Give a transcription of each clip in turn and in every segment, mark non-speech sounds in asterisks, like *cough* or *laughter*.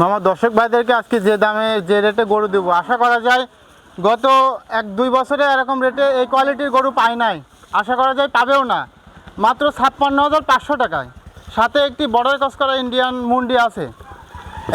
মামা দর্শক ভাইদেরকে আজকে যে দামে যে রেটে গরু দেবো আশা করা যায় গত এক দুই বছরে এরকম রেটে এই কোয়ালিটির গরু পায় নাই। আশা করা যায় পাবেও না। মাত্র ছাপ্পান্ন হাজার পাঁচশো টাকায়। সাথে একটি বর্ডার কস করা ইন্ডিয়ান মুন্ডি আছে।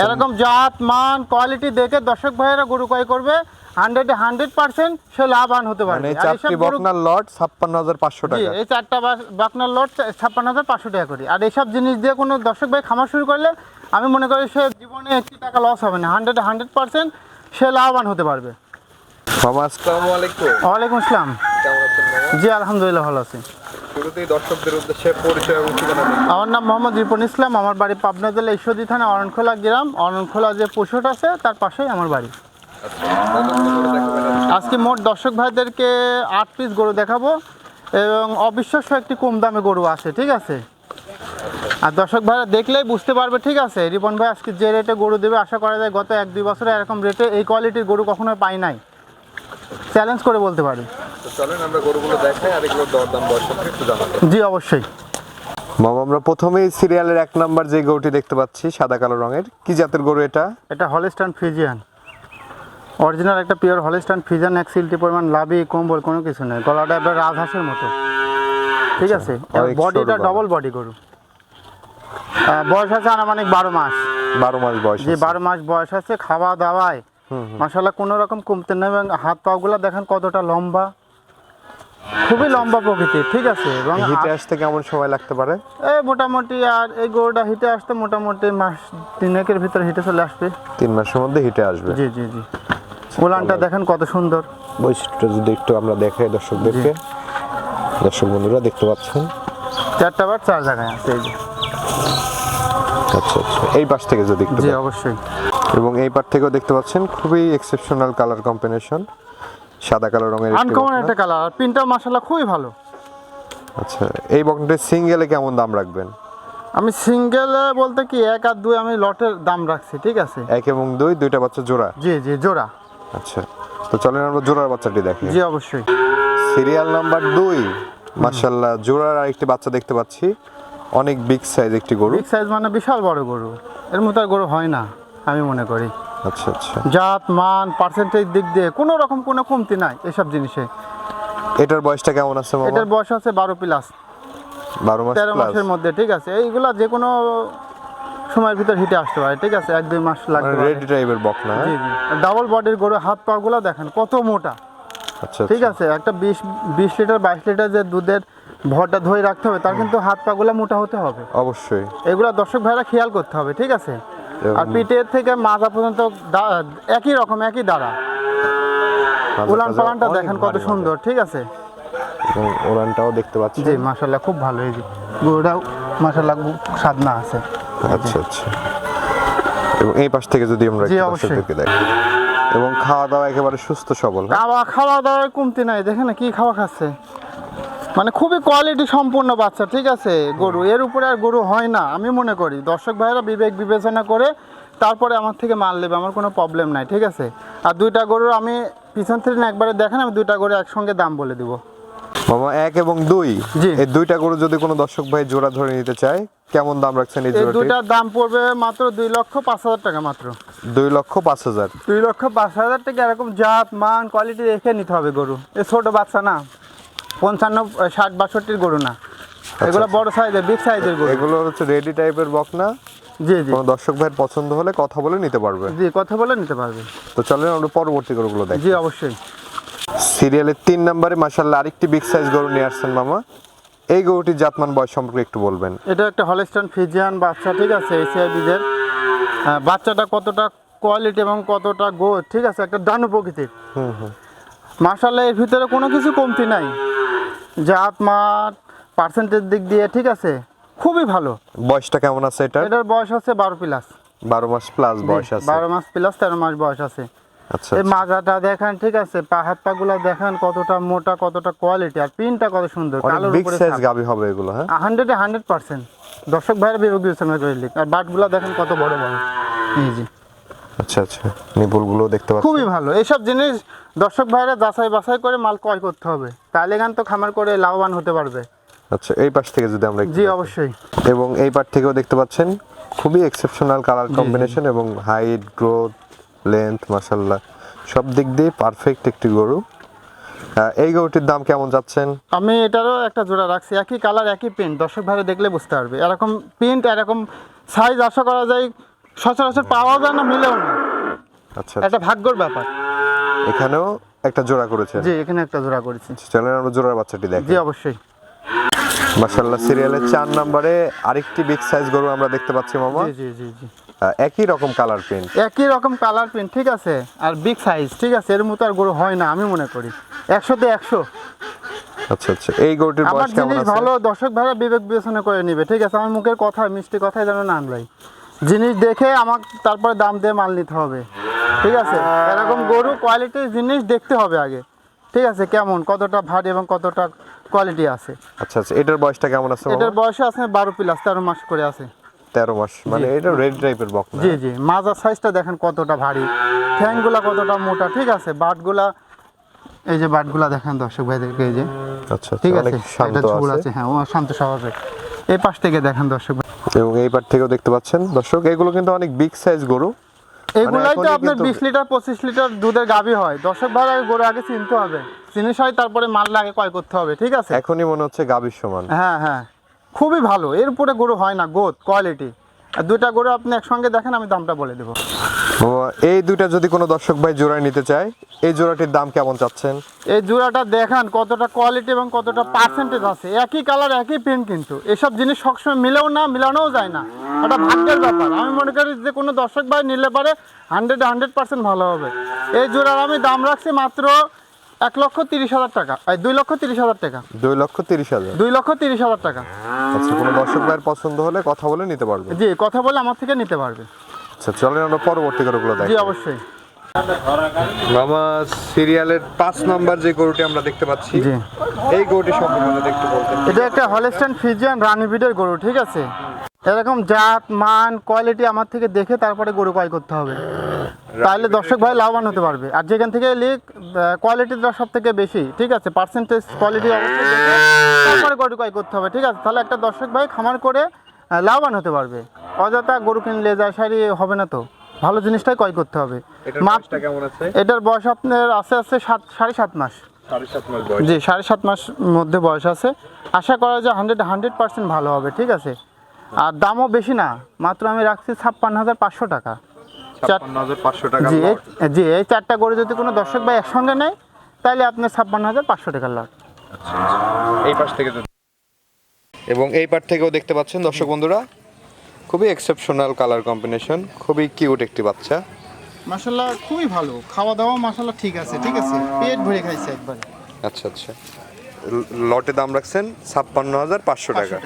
এরকম জাত মান কোয়ালিটি দেখে দর্শক ভাইয়েরা গরু ক্রয় করবে। হান্ড্রেডে হান্ড্রেড পার্সেন্ট সে লাভবান হতে মানে পারবে এই চারটি বকনার লট ছাপ্পান্ন হাজার পাঁচশো টাকা। এই চারটা বাকনার লট ছাপ্পান্ন হাজার পাঁচশো টাকা করি। আর এইসব জিনিস দিয়ে কোনো দর্শক ভাই খামার শুরু করলে আমি মনে করি সে জীবনে একটি টাকা লস হবে না। হান্ড্রেড হান্ড্রেড পার্সেন্ট সে লাভবান হতে পারবে। ওয়ালাইকুম আসসালাম। জি আলহামদুলিল্লাহ ভালো আছি। দর্শকদের উদ্দেশ্যে পরিচয়। আমার নাম মোহাম্মদ রিপন ইসলাম। আমার বাড়ি পাবনা জেলা ঈশ্বরদী থানা অরণখোলা গ্রাম। অরণখোলা যে পশুট আছে তার পাশেই আমার বাড়ি। আজকে? মোট দর্শক ভাইদেরকে আট পিস গরু দেখাবো এবং অবিশ্বাস্য একটি কম দামে গরু আছে ঠিক আছে? আর দর্শক ভাইরা দেখলেই বুঝতে পারবে ঠিক আছে? রিপন ভাই আজকে যে রেটে গরু দেবে আশা করা যায় গত এক দুই বছরে এরকম রেটে এই কোয়ালিটির গরু কখনো পাই নাই। চ্যালেঞ্জ করে বলতে পারি। চলেন আমরা গরুগুলো দেখাই আর দরদাম একটু জানাব জি অবশ্যই। মামা আমরা প্রথমেই সিরিয়ালের এক নাম্বার যে গরুটি দেখতে পাচ্ছি সাদা কালো রঙের। কি জাতের গরু এটা? এটা হলিস্টান ফিজিয়ান অরিজিনাল একটা পিওর হলিস্টান ফিজিয়ান এক সিলটি পরিমাণ লাভি কম্বল কোনো কিছু নেই। গলাটা এবার রাজহাঁসের মতো। ঠিক আছে? বডিটা ডবল বডি গরু। বয়স আছে আনুমানিক বারো মাস। বারো মাস বয়স যে বারো মাস বয়স আছে খাওয়া দাওয়ায়। মাসাল্লাহ কোনো রকম কমতে নেই এবং হাত পাগুলো দেখেন কতটা লম্বা। খুবই লম্বা প্রকৃতির ঠিক আছে? এবং হিটে আসতে কেমন সময় লাগতে পারে? এই মোটামুটি আর এই গরুটা হিটে আসতে মোটামুটি মাস তিনেকের ভিতরে হিটে চলে আসবে। তিন মাসের মধ্যে হিটে আসবে। জি জি জি। উলানটা দেখেন কত সুন্দর। বৈশিষ্ট্য যদি একটু আমরা দেখাই দর্শকদেরকে। দর্শক বন্ধুরা দেখতে পাচ্ছেন? চারটা বার চার জায়গায় আছে এই যে। আচ্ছা আচ্ছা। এই পাশ থেকে যদি একটু জি অবশ্যই। এবং এই পার থেকেও দেখতে পাচ্ছেন খুবই এক্সেপশনাল কালার কম্বিনেশন সাদা কালো রঙের আনকমন একটা কালার আর পিনটা মাসাল্লাহ খুবই ভালো। আচ্ছা এই বকনাটির সিঙ্গেলে কেমন দাম রাখবেন? আমি সিঙ্গেল বলতে কি এক আর দুই আমি লটের দাম রাখছি ঠিক আছে? এক এবং দুই দুইটা বাচ্চা জোড়া? জি জি জোড়া। আচ্ছা। তো চলেন আমরা জোড়ার বাচ্চাটি দেখি। জি অবশ্যই। সিরিয়াল নাম্বার দুই। মার্শাল্লাহ জোড়ার আরেকটি বাচ্চা দেখতে পাচ্ছি। অনেক বিগ সাইজ একটি গরু। বিগ সাইজ মানে বিশাল বড় গরু। এর মতো আর গরু হয় না আমি মনে করি। আচ্ছা আচ্ছা। জাত মান পার্সেন্টেজ দিক দিয়ে কোনো রকম কোনো কমতি নাই এসব জিনিসে। এটার বয়সটা কেমন আছে মামা? এটার বয়স আছে বারো প্লাস বারো মাস তেরো মাসের মধ্যে ঠিক আছে? এইগুলা যে কোনো সময়ের ভিতর হিটে আসতে পারে ঠিক আছে? এক দুই মাস লাগবে রেডি টাইপের বকনা জি জি। ডাবল বডির গরু হাত পা গুলো দেখেন কত মোটা। আচ্ছা ঠিক আছে? একটা বিশ বিশ লিটার বাইশ লিটার যে দুধের ভরটা ধরে রাখতে হবে তার কিন্তু হাত পা গুলা মোটা হতে হবে। অবশ্যই। এগুলা দর্শক ভাইরা খেয়াল করতে হবে ঠিক আছে? আর পিঠের থেকে মাজা পর্যন্ত একই রকম একই দাঁড়া। উলান পালানটা দেখেন কত সুন্দর ঠিক আছে? ওলানটাও দেখতে পাচ্ছি জি মাসাল্লাহ খুব ভালো এই যে গরুটাও মাসাল্লাহ সাদনা আছে। আচ্ছা আচ্ছা। এবং এই পাশ থেকে যদি আমরা। দর্শকদেরকে দেখি। এবং খাওয়া দাওয়া একেবারে সুস্থ সবল হ্যাঁ? খাওয়া খাওয়া দাওয়ার কমতি নাই। দেখেন কি খাওয়া খাচ্ছে। মানে খুবই কোয়ালিটি সম্পূর্ণ বাচ্চা ঠিক আছে? গরু। এর উপরে আর গরু হয় না আমি মনে করি। দর্শক ভাইরা বিবেক বিবেচনা করে তারপরে আমার থেকে মাল নেবে আমার কোনো প্রবলেম নাই ঠিক আছে? আর দুইটা গরুর আমি পিছন থেকে একবারে দেখেন আমি দুইটা গরু একসঙ্গে দাম বলে দিব। মামা এক এবং দুই। জি। এই দুইটা গরু যদি কোনো দর্শক ভাই জোড়া ধরে নিতে চায় কেমন দাম রাখছেন এই জোড়াটি? দুইটার দাম পড়বে মাত্র দুই লক্ষ পাঁচ হাজার টাকা মাত্র। দুই লক্ষ পাঁচ হাজার। দুই লক্ষ পাঁচ হাজার টাকা এরকম জাত মান কোয়ালিটি রেখে নিতে হবে গরু। এ ছোট বাচ্চা না পঞ্চান্ন ষাট বাষট্টির গরু না। এগুলো বড় সাইজের বিগ সাইজের গরু। এগুলো হচ্ছে রেডি টাইপের বকনা জি জি। কোনো দর্শক ভাইয়ের পছন্দ হলে কথা বলে নিতে পারবে। জি কথা বলে নিতে পারবে। তো চলেন আমরা পরবর্তী গরুগুলো দেখি। জি অবশ্যই। সিরিয়ালের তিন নম্বরে মাসাল্লাহ আরেকটি বিগ সাইজ গরু নিয়ে আসছেন মামা। এই গরুটির জাতমান বয়স সম্পর্কে একটু বলবেন। এটা একটা হলস্টান ফিজিয়ান বাচ্চা ঠিক আছে এসিআইবিদের বাচ্চাটা কতটা কোয়ালিটি এবং কতটা গো ঠিক আছে একটা ডানু প্রকৃতির। হুম হুম। মার্শাল্লাহ এর ভিতরে কোনো কিছু কমতি নাই। জাত মাত পার্সেন্টেজ দিক দিয়ে ঠিক আছে খুবই ভালো। বয়সটা কেমন আছে এটা এটার বয়স আছে বারো প্লাস বারো মাস প্লাস বয়স আছে। বারো মাস প্লাস তেরো মাস বয়স আছে। এই মাজাটা দেখেন ঠিক আছে? পা হাত পা গুলা দেখেন কতটা মোটা কতটা কোয়ালিটি আর পিনটা কত সুন্দর কালোর বিগ উপরে সাইজ গাবি হবে এগুলো হ্যাঁ? হান্ড্রেডে হান্ড্রেড পার্সেন্ট দর্শক ভাইয়ের বিবেক বিবেচনা করে লিখ আর বাটগুলা দেখেন কত বড় বড়। এই যে। আচ্ছা আচ্ছা। নিপুলগুলো দেখতে পাচ্ছি। খুবই ভালো। এইসব জিনিস দর্শক ভাইরা যাচাই বাছাই করে মাল ক্রয় করতে হবে। তাহলে এখান তো খামার করে লাভবান হতে পারবে। আচ্ছা এই পাশ থেকে যদি আমরা জি অবশ্যই। এবং এই পার থেকেও দেখতে পাচ্ছেন খুবই এক্সেপশনাল কালার কম্বিনেশন এবং হাইট গ্রোথ লেন্থ মাসাল্লাহ সব দিক দিয়ে পারফেক্ট একটি গরু। এই গরুটির দাম কেমন যাচ্ছেন? আমি এটারও একটা জোড়া রাখছি একই কালার একই প্রিন্ট দর্শক ভাইরা দেখলে বুঝতে পারবে। এরকম প্রিন্ট এরকম সাইজ আশা করা যায় সচরাচর পাওয়া যায় না মিলেও না। আচ্ছা একটা ভাগ্যর ব্যাপার। এখানেও একটা জোড়া করেছেন? জি এখানে একটা জোড়া করেছি। চলেন আমরা জোড়ার বাচ্চাটি দেখি। জি অবশ্যই। মাসাল্লাহ সিরিয়ালের চার নম্বরে আরেকটি বিগ সাইজ গরু আমরা দেখতে পাচ্ছি মামা। জি জি জি একই রকম কালার প্রিন্ট একই রকম কালার প্রিন্ট ঠিক আছে? আর বিগ সাইজ ঠিক আছে? এর মতো আর গরু হয় না আমি মনে করি। একশোতে একশো। আচ্ছা আচ্ছা এই গরুটির বয়স কেমন জিনিস আছে? ভালো দর্শক ভাইরা বিবেক বিবেচনা করে নিবে ঠিক আছে? আমার মুখের কথা মিষ্টি কথাই যেন না আনলাই জিনিস দেখে আমাকে তারপরে দাম দিয়ে মাল নিতে হবে ঠিক আছে? এরকম গরু কোয়ালিটির জিনিস দেখতে হবে আগে ঠিক আছে? কেমন কতটা ভারী এবং কতটা কোয়ালিটি আছে। আচ্ছা আচ্ছা এটার বয়সটা কেমন আছে এটার বয়স আছে বারো প্লাস তেরো মাস করে আছে। তেরো মাস মানে এটা রেড টাইপের বক জি জি মাজার সাইজটা দেখেন কতটা ভারী। ঠ্যাংগুলা কতটা মোটা ঠিক আছে? বাটগুলা এই যে বাটগুলা দেখেন দর্শক ভাইদেরকে এই যে। আচ্ছা ঠিক আচ্ছা আছে? শান্ত এটা ঝুল আছে। হ্যাঁ ও শান্ত স্বভাবের। এই পাশ থেকে দেখেন দর্শক এবং এই পার থেকেও দেখতে পাচ্ছেন দর্শক এগুলো কিন্তু অনেক বিগ সাইজ গরু। এগুলাই তো আপনার বিশ লিটার পঁচিশ লিটার দুধের গাভী হয়। দশক ভাই আগে গরু আগে চিনতে হবে। চিনি হয় তারপরে মাল লাগে ক্রয় করতে হবে ঠিক আছে? এখনই মনে হচ্ছে গাভীর সমান। হ্যাঁ হ্যাঁ। খুবই ভালো। এর উপরে গরু হয় না গোদ কোয়ালিটি। আর দুটা গরু আপনি একসঙ্গে দেখেন আমি দামটা বলে দেবো। এই দুইটা যদি কোনো দর্শক ভাই জোড়ায় নিতে চায় এই জোড়াটির দাম কেমন চাচ্ছেন? এই জোড়াটা দেখান কতটা কোয়ালিটি এবং কতটা পার্সেন্টেজ আছে। একই কালার একই প্রিন্ট কিন্তু। এসব জিনিস সবসময় মিলেও না মিলানোও যায় না। এটা ভাগ্যের ব্যাপার। আমি মনে করি যে কোনো দর্শক ভাই নিলে পারে হান্ড্রেড হান্ড্রেড পার্সেন্ট ভালো হবে। এই জোড়ার আমি দাম রাখছি মাত্র এক লক্ষ তিরিশ হাজার টাকা। দুই লক্ষ তিরিশ হাজার টাকা। দুই লক্ষ তিরিশ হাজার। দুই লক্ষ তিরিশ হাজার টাকা। আচ্ছা কোনো দর্শক ভাইয়ের পছন্দ হলে কথা বলে নিতে পারবে। জি কথা বলে আমার থেকে নিতে পারবে। আচ্ছা চলেন আমরা পরবর্তী গরুগুলো দেখি। অবশ্যই। মামা সিরিয়ালের পাঁচ নাম্বার যে গরুটি আমরা দেখতে পাচ্ছি। এই গরুটি সম্পর্কে একটু বলতেন। এটা একটা হলেস্টান ফিজিয়ান রানি বিডের গরু ঠিক আছে? এরকম জাত মান কোয়ালিটি আমার থেকে দেখে তারপরে গরু ক্রয় করতে হবে। তাহলে দর্শক ভাই লাভবান হতে পারবে। আর যেখান থেকে লিক কোয়ালিটিটা সব থেকে বেশি ঠিক আছে? পার্সেন্টেজ কোয়ালিটি অবশ্যই তারপরে গরু ক্রয় করতে হবে ঠিক আছে? তাহলে একটা দর্শক ভাই খামার করে লাভবান হতে পারবে। অযথা গরু কিনলে যায় সারি হবে না তো। ভালো জিনিসটাই ক্রয় করতে হবে। এটার কেমন আছে? এটার বয়স আপনার আছে আছে সাত সাড়ে সাত মাস। জি সাড়ে সাত মাস মধ্যে বয়স আছে। আশা করা যায় হান্ড্রেড হান্ড্রেড পার্সেন্ট ভালো হবে ঠিক আছে? আর দামও বেশি না মাত্র আমি রাখছি ছাপ্পান্ন হাজার পাঁচশো টাকা। জি এই জি এই চারটা করে যদি কোনো দর্শক ভাই একসঙ্গে নেয় তাহলে আপনার ছাপ্পান্ন হাজার পাঁচশো টাকার লাভ এই পাশ থেকে এবং এই পার থেকেও দেখতে পাচ্ছেন দর্শক বন্ধুরা খুবই এক্সেপশনাল কালার কম্বিনেশন খুবই কিউট একটি বাচ্চা। মাসাল্লাহ খুবই ভালো। খাওয়া দাওয়া মাসাল্লাহ ঠিক আছে ঠিক আছে। পেট ভরে খাইছে একবার। আচ্ছা আচ্ছা। লটে দাম রাখছেন ছাপ্পান্ন হাজার পাঁচশো টাকা।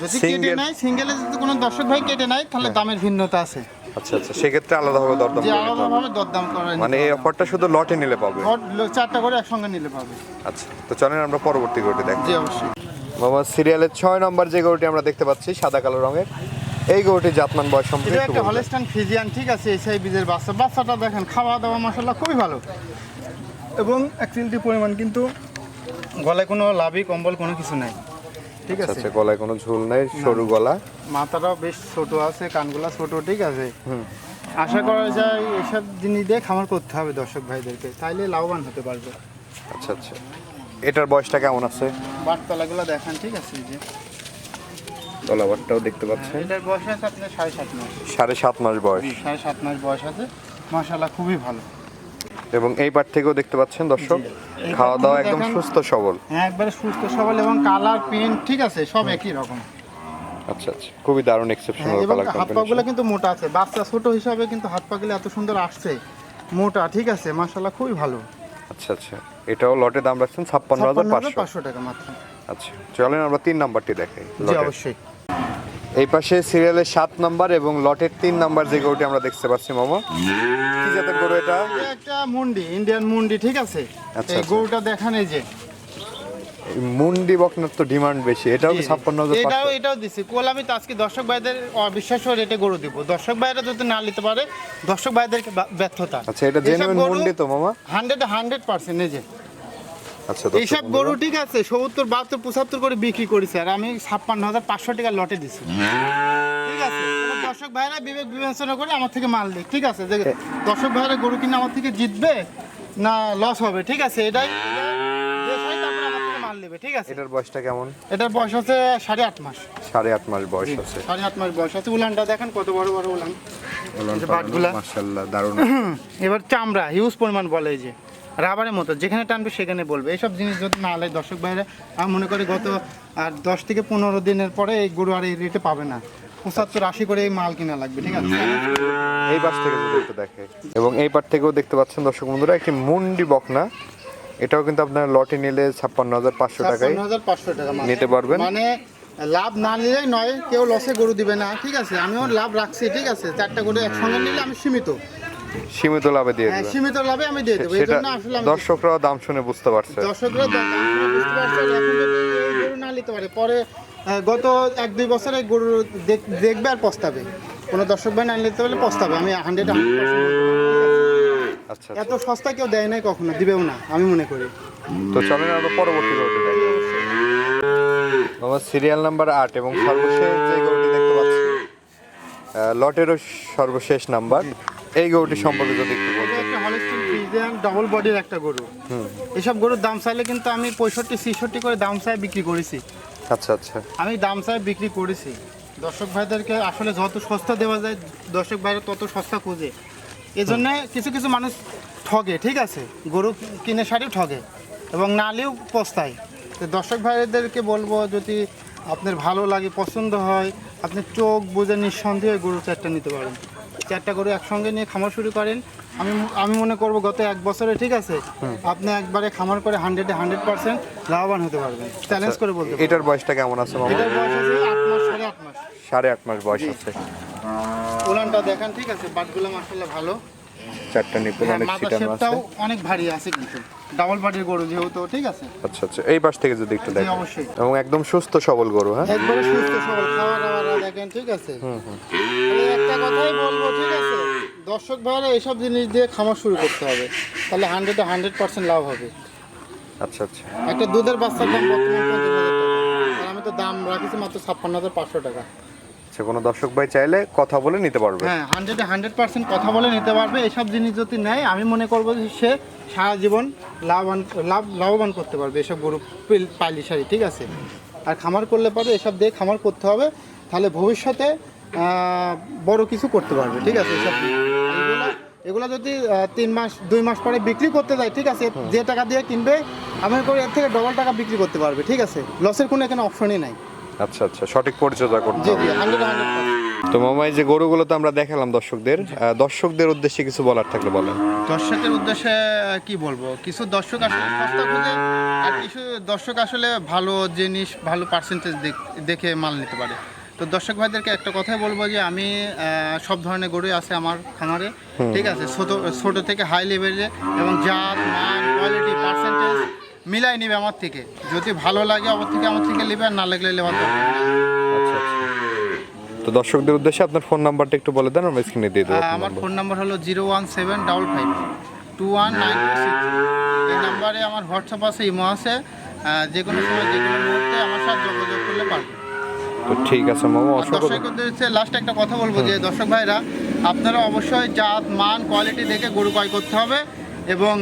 যদি কেটে নেয় সিঙ্গেলে যদি কোনো দর্শক ভাই কেটে নেয় তাহলে দামের ভিন্নতা আছে। আচ্ছা আচ্ছা। সেক্ষেত্রে আলাদাভাবে দরদাম। আলাদাভাবে দরদাম করে মানে এই অফারটা শুধু লটে নিলে পাবে? চারটা করে একসঙ্গে নিলে পাবে। আচ্ছা। তো চলেন আমরা পরবর্তী গরুটি দেখি। জি অবশ্যই। মামা সিরিয়ালের ছয় নম্বর যে গরুটি আমরা দেখতে পাচ্ছি সাদা কালো রঙের এই গরুটি জাতমান বয়স সম্পর্কে এটা একটা। হলেস্টান ফিজিয়ান ঠিক আছে এই সেই বীজের বাচ্চা। বাচ্চাটা দেখেন খাওয়া দাওয়া মশলা খুবই ভালো। এবং এক অ্যাক্সিলিটি পরিমাণ কিন্তু গলায় কোনো লাভি কম্বল কোনো কিছু নাই। ঠিক আচ্ছা আছে? আচ্ছা গলায় কোনো ঝুল নেই সরু গলা। মাথাটাও বেশ ছোট আছে কানগুলা ছোট ঠিক আছে? আশা করা যায় এসব জিনিস দিয়ে খামার করতে হবে দর্শক ভাইদেরকে। তাইলে লাভবান হতে পারবে। আচ্ছা আচ্ছা। এটার বয়সটা কেমন আছে? বাটতলাগুলো দেখান ঠিক আছে এই যে। তলাবারটাও দেখতে পাচ্ছেন। এটার বয়স আছে আপনার সাড়ে সাত মাস। সাড়ে সাত মাস বয়স। সাড়ে সাত মাস বয়স আছে। মশালা খুবই ভালো। এবং এই পার থেকেও দেখতে পাচ্ছেন দর্শক? খাওয়া দাওয়া একদম সুস্থ সবল। হ্যাঁ একবারে সুস্থ সবল এবং কালার প্রিন্ট ঠিক আছে সব একই রকম। আচ্ছা আচ্ছা খুবই দারুণ হ্যাঁ, এক্সেপশনাল এবং কালার হাত পাগুলো কিন্তু মোটা আছে। বাচ্চা ছোট হিসাবে কিন্তু হাত পাগুলো এত সুন্দর আসছে মোটা ঠিক আছে মাশাল্লাহ খুবই ভালো। আচ্ছা আচ্ছা। এটাও লটের দাম রাখছেন ছাপ্পান্ন হাজার পাঁচশো। পাঁচশো টাকা মাত্র। আচ্ছা চলেন আমরা তিন নাম্বারটি দেখাই অবশ্যই। এই পাশে সিরিয়ালের সাত নাম্বার এবং লটের তিন নাম্বার যে গরুটি আমরা দেখতে পাচ্ছি মামা। কি জাতের গরু এটা? এটা একটা মুন্ডি ইন্ডিয়ান মুন্ডি ঠিক আছে? আচ্ছা, এই আচ্ছা। গরুটা দেখান এই যে মুন্ডি বকনার তো ডিমান্ড বেশি এটাও কি। ছাপ্পান্ন হাজার এটাও এটাও দিছি। কোল আমি তো আজকে দর্শক ভাইদের অবিশ্বাস্য রেটে গরু দিব। দর্শক ভাইরা যদি না নিতে পারে দর্শক ভাইদেরকে বা- ব্যর্থতা। আচ্ছা এটা জেনুইন মুন্ডি তো মামা? হান্ড্রেড হান্ড্রেড পার্সেন্ট এই যে। আচ্ছা, এইসব গরু ঠিক আছে সত্তর বাহাত্তর পঁচাত্তর করে বিক্রি করেছে আর আমি ছাপ্পান্ন হাজার পাঁচশো টাকা লটে দিছি। ঠিক আছে দর্শক ভাইরা বিবেক বিবেচনা করে আমার থেকে মাল দিক ঠিক আছে দর্শক ভাইরা গরু কিনে আমার থেকে জিতবে না লস হবে। ঠিক আছে এটাই নেবে ঠিক আছে? এটার বয়সটা কেমন? এটার বয়স হচ্ছে সাড়ে আট মাস। সাড়ে আট মাস বয়স আছে। সাড়ে আট মাস বয়স আছে। উলানটা দেখেন কত বড় বড় উলান। মাশাআল্লাহ দারুণ। *laughs* এবার চামড়া হিউজ পরিমাণ বলে যে। রাবারের মতো যেখানে টানবে সেখানে বলবে। এইসব জিনিস যদি না আলাই দর্শক বাইরে আমি মনে করি গত আর দশ থেকে পনেরো দিনের পরে এই গরু আর এই রেটে পাবে না। পঁচাত্তর আশি করে এই মাল কিনা লাগবে ঠিক আছে? এই পাশ থেকে দেখে। এবং এই পাশ থেকেও দেখতে পাচ্ছেন দর্শক বন্ধুরা একটি মুন্ডি বকনা। এটাও কিন্তু আপনার লটে নিলে ছাপ্পান্ন হাজার পাঁচশো টাকায় টাকা নিতে পারবেন। মানে লাভ না নিলেই নয় কেউ লসে গরু দিবে না ঠিক আছে? আমিও লাভ রাখছি ঠিক আছে? চারটা গরু একসঙ্গে নিলে আমি সীমিত। সীমিত লাভে দিয়ে হ্যাঁ দেবেন সীমিত লাভে আমি দিয়ে দেবো। সেটা আসলে আমি দর্শকরাও দাম শুনে বুঝতে পারছে। দর্শকরা দাম শুনে বুঝতে পারছে এখন গরু না নিতে পারে পরে গত এক দুই বছরে গরু দেখ- দেখবে আর পস্তাবে। কোনো দর্শক ভাই না নিতে পারলে পস্তাবে। আমি হান্ড্রেড আচ্ছা এত সস্তা কেউ দেয় নাই কখনো দিবেও না আমি মনে করি। তো চলেন আমরা পরবর্তী গরুটি দেখি আমার সিরিয়াল নাম্বার আট এবং সর্বশেষ যে গরুটি দেখতে পাচ্ছি লটেরও সর্বশেষ নাম্বার এই গরুটি সম্পর্কে যদি একটু হলিস্টিন ফ্রিজিয়ান ডবল বডির একটা গরু। এসব গরুর দাম চাইলে কিন্তু আমি পঁয়ষট্টি ছিষট্টি করে দাম চাই বিক্রি করেছি। আচ্ছা আচ্ছা। আমি দাম চাই বিক্রি করেছি। দর্শক ভাইদেরকে আসলে যত সস্তা দেওয়া যায় দর্শক ভাইরা তত সস্তা খুঁজে। এজন্য কিছু কিছু মানুষ ঠগে ঠিক আছে? গরু কিনে সারি ঠগে এবং নালেও পস্তায়। তো দর্শক ভাইদেরকে বলব যদি আপনার ভালো লাগে পছন্দ হয় আপনি চোখ বুঝে নিঃসন্দেহে গরু চারটা নিতে পারেন। চারটা গরু একসঙ্গে নিয়ে খামার শুরু করেন। আমি আমি মনে করব গত এক বছরে ঠিক আছে? আপনি একবারে খামার করে হান্ড্রেডে হান্ড্রেড পার্সেন্ট লাভবান হতে পারবেন। চ্যালেঞ্জ করে বলতে এটার বয়সটা কেমন আছে এটার বয়স আছে আট মাস সাড়ে আট মাস। সাড়ে আট মাস বয়স আছে। উলানটা দেখেন ঠিক আছে? বাটগুলো মাসাল্লাহ ভালো। চারটা নিপুল হ্যাঁ, অনেক ছিটানো আছে। অনেক ভারী আছে কিন্তু। ডাবল বাটির গরু যেহেতু ঠিক আছে? আচ্ছা আচ্ছা। এই পাশ থেকে যদি একটু দেখেন। অবশ্যই। এবং একদম সুস্থ সবল গরু হ্যাঁ? একবারে সুস্থ সবল। খাওয়া দাওয়া দেখেন ঠিক আছে? তাহলে একটা কথাই বলব ঠিক আছে? দর্শক ভাইরা এইসব জিনিস দিয়ে খামার শুরু করতে হবে। তাহলে হান্ড্রেডে হান্ড্রেড পার্সেন্ট লাভ হবে। আচ্ছা আচ্ছা। একটা দুধের বাচ্চার দাম বর্তমান আমি তো দাম রাখেছি মাত্র ছাপ্পান্ন হাজার পাঁচশো টাকা। আচ্ছা কোনো দর্শক ভাই চাইলে কথা বলে নিতে পারবে। হ্যাঁ হান্ড্রেডে হান্ড্রেড পার্সেন্ট কথা বলে নিতে পারবে। এসব জিনিস যদি নেয়, আমি মনে করব যে সে সারা জীবন লাভবান, লাভ, লাভবান করতে পারবে এসব গরু পালি শাড়ি, ঠিক আছে? আর খামার করলে পরে এসব দিয়ে খামার করতে হবে। তাহলে ভবিষ্যতে বড় কিছু করতে পারবে, ঠিক আছে? এসব এগুলো যদি তিন মাস, দুই মাস পরে বিক্রি করতে যায়, ঠিক আছে? যে টাকা দিয়ে কিনবে, আমি করে এর থেকে ডবল টাকা বিক্রি করতে পারবে, ঠিক আছে? লসের কোনো এখানে অপশনই নাই। আচ্ছা আচ্ছা সঠিক পরিচর্যা করতে হবে। তো মামা এই যে গরুগুলো তো আমরা দেখালাম দর্শকদের দর্শকদের উদ্দেশ্যে কিছু বলার থাকলে বলেন। দর্শকের উদ্দেশ্যে কি বলব? কিছু দর্শক আসলে সস্তা খুঁজে আর কিছু দর্শক আসলে ভালো জিনিস ভালো পার্সেন্টেজ দেখে মাল নিতে পারে। তো দর্শক ভাইদেরকে একটা কথাই বলব যে আমি সব ধরনের গরুই আছে আমার খামারে ঠিক আছে? ছোট ছোট থেকে হাই লেভেলে এবং জাত মান কোয়ালিটি পার্সেন্টেজ মিলাই নিবে আমার থেকে। যদি ভালো লাগে আমার থেকে আমার থেকে নেবে আর না লাগলে নেই। আচ্ছা আচ্ছা। তো দর্শকদের উদ্দেশ্যে আপনার ফোন নাম্বারটা একটু বলে দেন আমরা স্ক্রিনে দিয়ে দেবো আমার ফোন নাম্বার হলো zero one seven double five two one nine six. এই নাম্বারে আমার হোয়াটসঅ্যাপ আছে ইমো আছে। যে কোনো সময় যে কোনো মুহূর্তে আমার সাথে যোগাযোগ করলে পারবে। তো ঠিক আছে মামা দর্শকদের লাস্ট একটা কথা বলব যে দর্শক ভাইরা আপনারা অবশ্যই জাত মান কোয়ালিটি দেখে গরু ক্রয় করতে হবে। এবং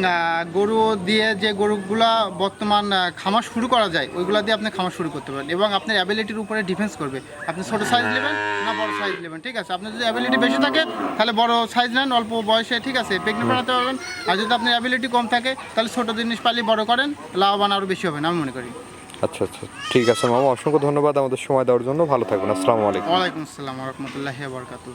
গরু দিয়ে যে গরুগুলা বর্তমান খামার শুরু করা যায় ওইগুলা দিয়ে আপনি খামার শুরু করতে পারেন এবং আপনার অ্যাবিলিটির উপরে ডিফেন্স করবে। আপনি ছোটো সাইজ নেবেন না বড় সাইজ নেবেন ঠিক আছে? আপনার যদি অ্যাবিলিটি বেশি থাকে তাহলে বড় সাইজ নেন অল্প বয়সে ঠিক আছে? প্রেগনেন্ট বানাতে পারবেন। আর যদি আপনার অ্যাবিলিটি কম থাকে তাহলে ছোটো জিনিস পালি বড় করেন লাভবান আরও বেশি হবে না আমি মনে করি। আচ্ছা আচ্ছা ঠিক আছে মামা। অসংখ্য ধন্যবাদ আমাদের সময় দেওয়ার জন্য। ভালো থাকবেন। আসসালামু আলাইকুম। ওয়ালাইকুম আসসালাম রহমতুল্লাহ বরকাতু